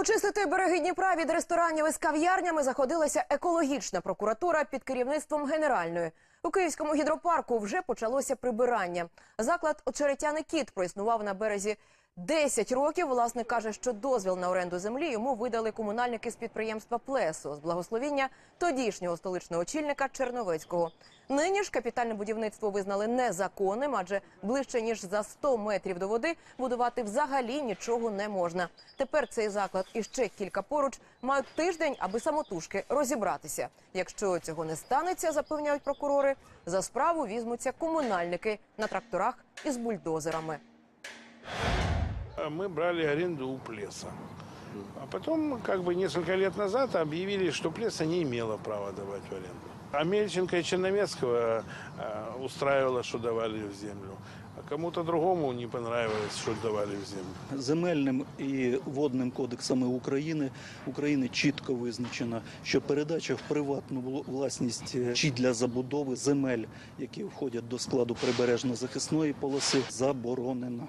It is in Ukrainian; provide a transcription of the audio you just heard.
Очистити береги Дніпра від ресторанів із кав'ярнями заходилася екологічна прокуратура під керівництвом генеральної. У Київському гідропарку вже почалося прибирання. Заклад «Очеретяний кіт» проіснував на березі 10 років. Власник каже, що дозвіл на оренду землі йому видали комунальники з підприємства «Плесо» з благословіння тодішнього столичного очільника Черновецького. Нині ж капітальне будівництво визнали незаконним, адже ближче ніж за 100 метрів до води будувати взагалі нічого не можна. Тепер цей заклад і ще кілька поруч мають тиждень, аби самотужки розібратися. Якщо цього не станеться, запевняють прокурори, за справу візьмуться комунальники на тракторах із бульдозерами А Мы брали аренду у Плеса. А потом, как бы несколько лет назад, объявили, что Плеса не имела права давать в аренду. А Мельченко и Черномецкого э, устраивало, что давали в землю. А кому-то другому не понравилось, что давали в землю. Земельним і водним кодексами України України чітко визначено, що передача в приватну вл- власність е, чи для забудови земель, які входять до складу прибережно-захисної полоси, заборонена.